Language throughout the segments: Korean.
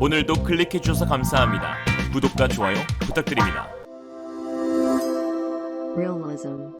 오늘도 클릭해 주셔서 감사합니다. 구독과 좋아요 부탁드립니다.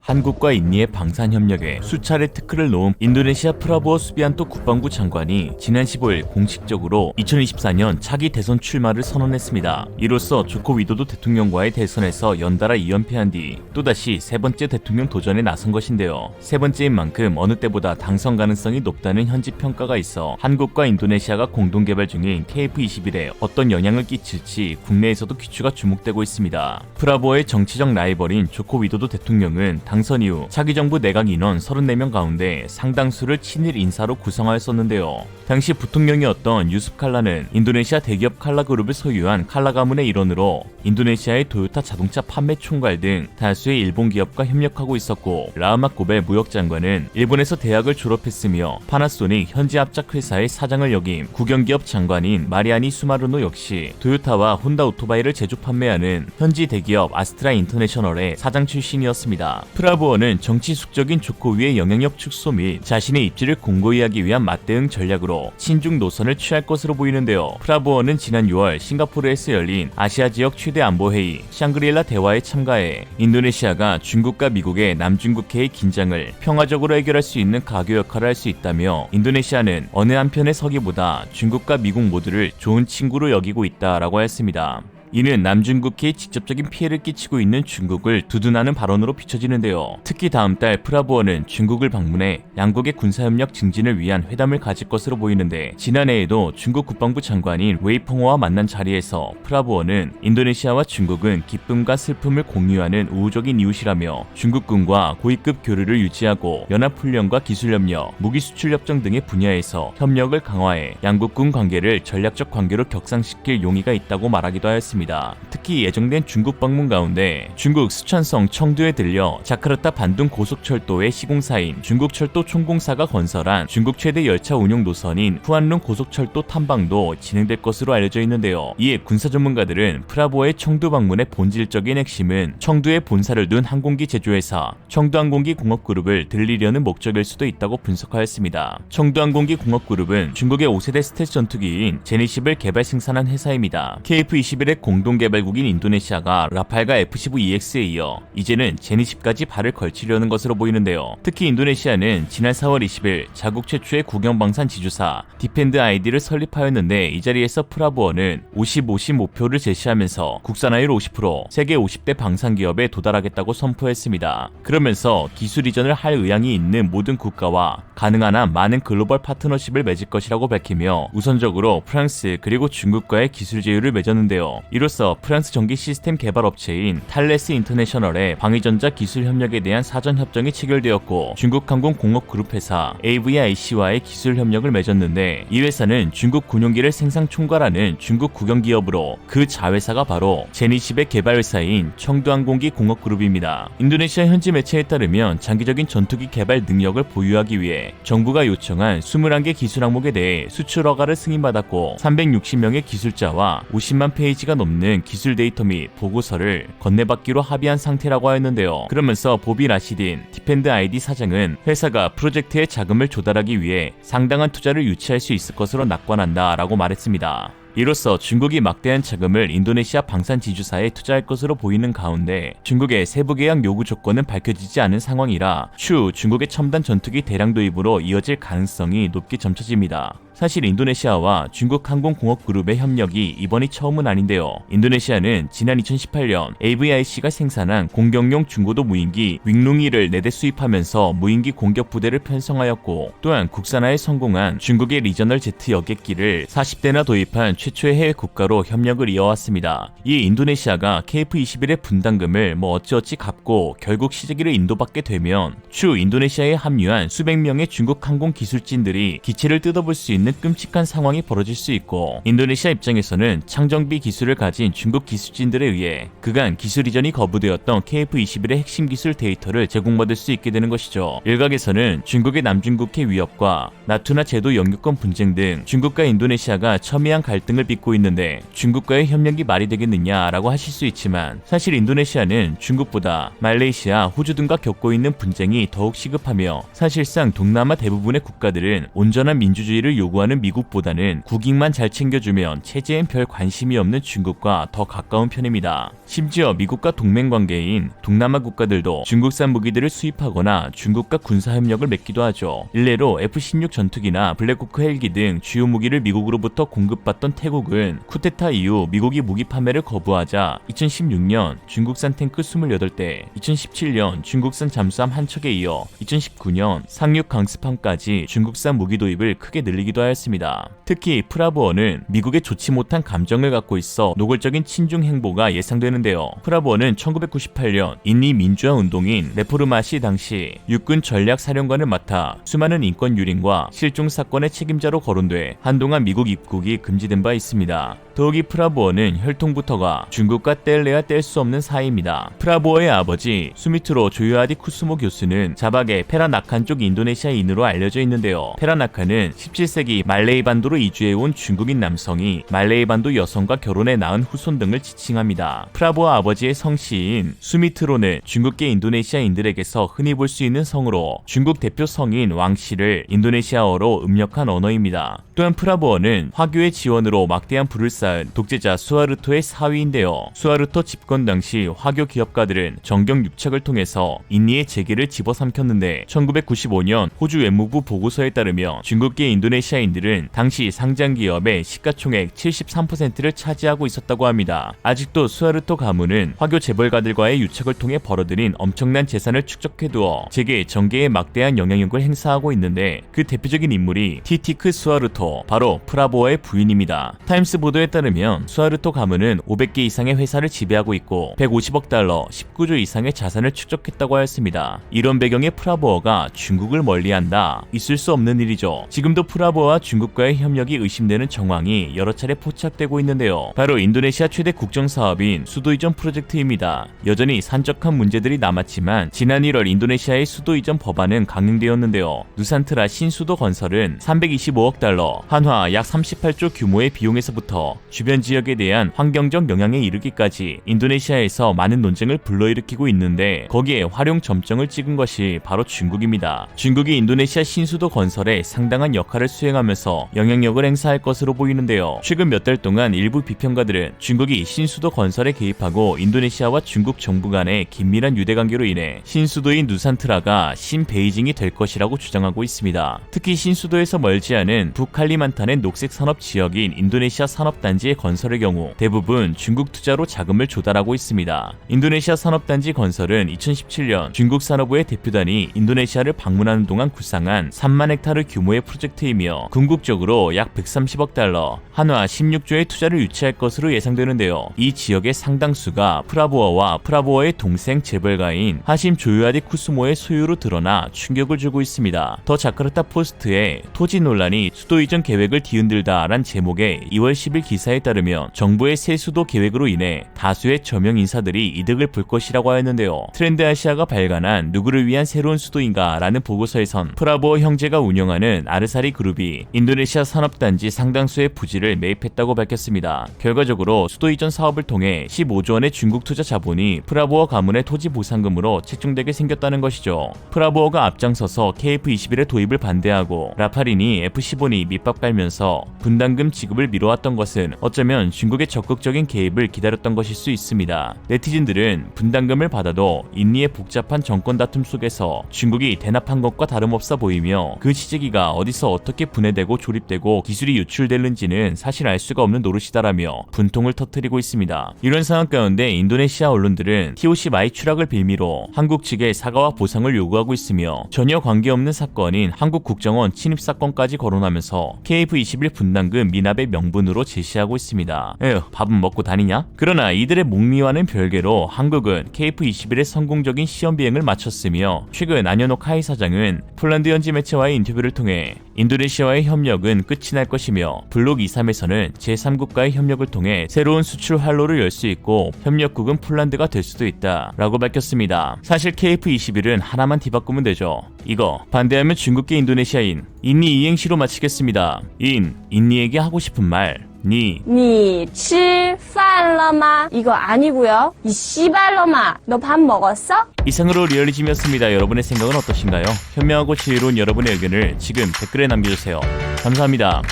한국과 인니의 방산 협력에 수차례 특허를 놓은 인도네시아 프라보어 수비안토 국방부 장관이 지난 15일 공식적으로 2024년 차기 대선 출마를 선언했습니다. 이로써 조코 위도도 대통령과의 대선에서 연달아 2연패한 뒤 또다시 세 번째 대통령 도전에 나선 것인데요. 세 번째인 만큼 어느 때보다 당선 가능성이 높다는 현지 평가가 있어 한국과 인도네시아가 공동 개발 중인 KF-21에 어떤 영향을 끼칠지 국내에서도 귀추가 주목되고 있습니다. 프라보의 정치적 라이벌인 조코 위도 도 대통령은 당선 이후 차기 정부 내각 인원 34명 가운데 상당수를 친일 인사로 구성하였었는데요. 당시 부통령이었던 유습 칼라는 인도네시아 대기업 칼라 그룹을 소유한 칼라 가문의 일원으로 인도네시아의 토요타 자동차 판매 총괄 등 다수의 일본 기업과 협력하고 있었고 라흐마 고베 무역장관은 일본에서 대학을 졸업했으며 파나소닉 현지 합작 회사의 사장을 역임 국영기업 장관인 마리아니 수마르노 역시 토요타와 혼다 오토바이를 제조 판매하는 현지 대기업 아스트라 인터내셔널의 사장 출신 이었습니다. 프라보어는 정치 숙적인 조코위의 영향력 축소 및 자신의 입지를 공고히 하기 위한 맞대응 전략으로 친중 노선을 취할 것으로 보이는데요. 프라보어는 지난 6월 싱가포르에서 열린 아시아 지역 최대 안보회의 샹그릴라 대화에 참가해 인도네시아가 중국과 미국의 남중국해의 긴장을 평화적으로 해결할 수 있는 가교 역할을 할 수 있다며 인도네시아는 어느 한편의 서기보다 중국과 미국 모두를 좋은 친구로 여기고 있다라고 했습니다. 이는 남중국해에 직접적인 피해를 끼치고 있는 중국을 두둔하는 발언으로 비춰지는데요. 특히 다음 달 프라보어는 중국을 방문해 양국의 군사협력 증진을 위한 회담을 가질 것으로 보이는데 지난해에도 중국 국방부 장관인 웨이펑호와 만난 자리에서 프라보어는 인도네시아와 중국은 기쁨과 슬픔을 공유하는 우호적인 이웃이라며 중국군과 고위급 교류를 유지하고 연합훈련과 기술협력, 무기수출협정 등의 분야에서 협력을 강화해 양국군 관계를 전략적 관계로 격상시킬 용의가 있다고 말하기도 하였습니다. 특히 예정된 중국 방문 가운데 중국 스촨성 청두에 들려 자카르타 반둥 고속철도의 시공사인 중국철도 총공사가 건설한 중국 최대 열차 운용 노선인 후안룬 고속철도 탐방도 진행될 것으로 알려져 있는데요. 이에 군사 전문가들은 프라보의 청두 방문의 본질적인 핵심은 청두에 본사를 둔 항공기 제조회사 청두항공기 공업그룹을 들리려는 목적일 수도 있다고 분석하였습니다. 청두항공기 공업그룹은 중국의 5세대 스텔스 전투기인 제니십을 개발 생산한 회사입니다. KF-21의 공동 개발국인 인도네시아가 라팔과 F-15EX에 이어 이제는 제니십까지 발을 걸치려는 것으로 보이는데요. 특히 인도네시아는 지난 4월 20일 자국 최초의 국영방산 지주사 디펜드 아이디를 설립하였는데 이 자리에서 프라보어는 50, 50 목표를 제시하면서 국산화율 50%, 세계 50대 방산 기업에 도달하겠다고 선포했습니다. 그러면서 기술 이전을 할 의향이 있는 모든 국가와 가능한 한 많은 글로벌 파트너십을 맺을 것이라고 밝히며 우선적으로 프랑스 그리고 중국과의 기술 제휴를 맺었는데요. 이로써 프랑스 전기 시스템 개발 업체인 탈레스 인터내셔널의 방위전자 기술 협력에 대한 사전 협정이 체결되었고 중국 항공 공업 그룹 회사 AVIC와의 기술 협력을 맺었는데 이 회사는 중국 군용기를 생산 총괄하는 중국 국영 기업으로 그 자회사가 바로 제니십의 개발 회사인 청두항공기 공업 그룹입니다. 인도네시아 현지 매체에 따르면 장기적인 전투기 개발 능력을 보유하기 위해 정부가 요청한 21개 기술 항목에 대해 수출 허가를 승인받았고 360명의 기술자와 50만 페이지가 넘는 기술 데이터 및 보고서를 건네받기로 합의한 상태라고 하였는데요. 그러면서 보비 라시딘 디펜드 아이디 사장은 회사가 프로젝트에 자금을 조달하기 위해 상당한 투자를 유치할 수 있을 것으로 낙관한다라고 말했습니다. 이로써 중국이 막대한 자금을 인도네시아 방산 지주사에 투자할 것으로 보이는 가운데 중국의 세부 계약 요구 조건은 밝혀지지 않은 상황이라 추후 중국의 첨단 전투기 대량 도입으로 이어질 가능성이 높게 점쳐집니다. 사실 인도네시아와 중국 항공공업 그룹의 협력이 이번이 처음은 아닌데요. 인도네시아는 지난 2018년 AVIC가 생산한 공격용 중고도 무인기 윙룽이를 4대 수입하면서 무인기 공격 부대를 편성하였고 또한 국산화에 성공한 중국의 리저널 제트 여객기를 40대나 도입한 최초의 해외 국가로 협력을 이어왔습니다. 이에 인도네시아가 KF-21의 분담금을 뭐 어찌어찌 갚고 결국 시제기를 인도받게 되면 추 인도네시아에 합류한 수백 명의 중국 항공 기술진들이 기체를 뜯어볼 수 있는 끔찍한 상황이 벌어질 수 있고 인도네시아 입장에서는 창정비 기술을 가진 중국 기술진들에 의해 그간 기술 이전이 거부되었던 KF-21의 핵심 기술 데이터를 제공받을 수 있게 되는 것이죠. 일각에서는 중국의 남중국해 위협과 나투나 제도 영유권 분쟁 등 중국과 인도네시아가 첨예한 갈등을 빚고 있는데 중국과의 협력이 말이 되겠느냐라고 하실 수 있지만 사실 인도네시아는 중국보다 말레이시아, 호주 등과 겪고 있는 분쟁이 더욱 시급하며 사실상 동남아 대부분의 국가들은 온전한 민주주의를 요구 요구하는 미국보다는 국익만 잘 챙겨주면 체제엔 별 관심이 없는 중국과 더 가까운 편입니다. 심지어 미국과 동맹 관계인 동남아 국가들도 중국산 무기들을 수입하거나 중국과 군사협력을 맺기도 하죠. 일례로 F-16 전투기나 블랙호크 헬기 등 주요 무기를 미국으로부터 공급받던 태국은 쿠데타 이후 미국이 무기 판매를 거부하자 2016년 중국산 탱크 28대, 2017년 중국산 잠수함 한 척에 이어 2019년 상륙 강습함까지 중국산 무기 도입을 크게 늘리기도 하였습니다. 특히 프라보어는 미국의 좋지 못한 감정을 갖고 있어 노골적인 친중 행보가 예상되는데요. 프라보어는 1998년 인리 민주화 운동인 레포르마 시 당시 육군 전략 사령관을 맡아 수많은 인권 유린과 실종 사건의 책임자로 거론돼 한동안 미국 입국이 금지된 바 있습니다. 더욱이 프라보어는 혈통부터가 중국과 뗄래야 뗄 수 없는 사이입니다. 프라보어의 아버지 수미트로 조요아디 쿠스모 교수는 자박의 페라나칸 쪽 인도네시아인으로 알려져 있는데요. 페라나칸은 17세기 말레이 반도로 이주해온 중국인 남성이 말레이 반도 여성과 결혼해 낳은 후손 등을 지칭합니다. 프라보어 아버지의 성씨인 수미트로는 중국계 인도네시아인들에게서 흔히 볼 수 있는 성으로 중국 대표 성인 왕씨를 인도네시아어로 음력한 언어입니다. 또한 프라보어는 화교의 지원으로 막대한 불을 쌓은 독재자 수아르토의 사위인데요. 수아르토 집권 당시 화교 기업가들은 정경 유착을 통해서 인니의 재계를 집어삼켰는데 1995년 호주 외무부 보고서에 따르면 중국계 인도네시아인들은 당시 상장 기업의 시가총액 73%를 차지하고 있었다고 합니다. 아직도 수아르토 가문은 화교 재벌가들과의 유착을 통해 벌어들인 엄청난 재산을 축적해두어 재계 정계에 막대한 영향력을 행사하고 있는데 그 대표적인 인물이 티티크 수아르토 바로 프라보어의 부인입니다. 타임스 보도에 따르면 수아르토 가문은 500개 이상의 회사를 지배하고 있고 150억 달러 19조 이상의 자산을 축적했다고 하였습니다. 이런 배경의 프라보어가 중국을 멀리한다 있을 수 없는 일이죠. 지금도 프라보와 중국과의 협력 이 의심되는 정황이 여러 차례 포착되고 있는데요. 바로 인도네시아 최대 국정 사업인 수도 이전 프로젝트입니다. 여전히 산적한 문제들이 남았지만 지난 1월 인도네시아의 수도 이전 법안은 강행되었는데요. 누산트라 신수도 건설은 325억 달러, 한화 약 38조 규모의 비용에서부터 주변 지역에 대한 환경적 영향에 이르기까지 인도네시아에서 많은 논쟁을 불러일으키고 있는데 거기에 활용 점정을 찍은 것이 바로 중국입니다. 중국이 인도네시아 신수도 건설에 상당한 역할을 수행하면서 영향력 을 행사할 것으로 보이는데요. 최근 몇 달 동안 일부 비평가들은 중국이 신수도 건설에 개입하고 인도네시아와 중국 정부 간의 긴밀한 유대 관계로 인해 신수도인 누산트라가 신베이징이 될 것이라고 주장하고 있습니다. 특히 신수도에서 멀지 않은 북칼리만탄의 녹색 산업 지역인 인도네시아 산업단지의 건설의 경우 대부분 중국 투자로 자금을 조달하고 있습니다. 인도네시아 산업단지 건설은 2017년 중국 산업부의 대표단이 인도네시아를 방문하는 동안 구상한 3만 헥타르 규모의 프로젝트이며 궁극적으로 약 130억 달러, 한화 16조의 투자를 유치할 것으로 예상되는데요. 이 지역의 상당수가 프라보어와 프라보어의 동생 재벌가인 하심 조요아디 쿠스모의 소유로 드러나 충격을 주고 있습니다. 더 자카르타 포스트의 토지 논란이 수도 이전 계획을 뒤흔들다란 제목의 2월 10일 기사에 따르면 정부의 새 수도 계획으로 인해 다수의 저명 인사들이 이득을 볼 것이라고 하였는데요. 트렌드 아시아가 발간한 누구를 위한 새로운 수도인가라는 보고서에선 프라보어 형제가 운영하는 아르사리 그룹이 인도네시아 산업 단지 상당수의 부지를 매입했다고 밝혔습니다. 결과적으로 수도 이전 사업을 통해 15조 원의 중국 투자 자본이 프라보어 가문의 토지 보상금으로 책정되게 생겼다는 것이죠. 프라보어가 앞장서서 KF-21의 도입을 반대하고 라파린이 F-15니 밑밥 깔면서 분담금 지급을 미뤄왔던 것은 어쩌면 중국의 적극적인 개입을 기다렸던 것일 수 있습니다. 네티즌들은 분담금을 받아도 인리의 복잡한 정권 다툼 속에서 중국이 대납한 것과 다름없어 보이며 그 시제기가 어디서 어떻게 분해되고 조립되고 기술이 유출될는지는 사실 알 수가 없는 노릇이다라며 분통을 터뜨리고 있습니다. 이런 상황 가운데 인도네시아 언론들은 TOC 마이 추락을 빌미로 한국 측에 사과와 보상을 요구하고 있으며 전혀 관계없는 사건인 한국 국정원 침입 사건까지 거론하면서 KF-21 분담금 미납의 명분으로 제시하고 있습니다. 에휴, 밥은 먹고 다니냐? 그러나 이들의 목미와는 별개로 한국은 KF-21의 성공적인 시험 비행을 마쳤으며 최근 안현옥 하이 사장은 폴란드 현지 매체와의 인터뷰를 통해 인도네시아와의 협력은 끝이 날 것이며 블록 2, 3에서는 제3국과의 협력을 통해 새로운 수출 활로를 열 수 있고 협력국은 폴란드가 될 수도 있다 라고 밝혔습니다. 사실 KF-21은 하나만 뒤바꾸면 되죠. 이거 반대하면 중국계 인도네시아인 인니 이행시로 마치겠습니다. 인, 인니에게 하고 싶은 말 니, 니, 치, 싸 씨발놈아 이거 아니고요. 이 씨발놈아 너 밥 먹었어? 이상으로 리얼리즘이었습니다. 여러분의 생각은 어떠신가요? 현명하고 지혜로운 여러분의 의견을 지금 댓글에 남겨주세요. 감사합니다.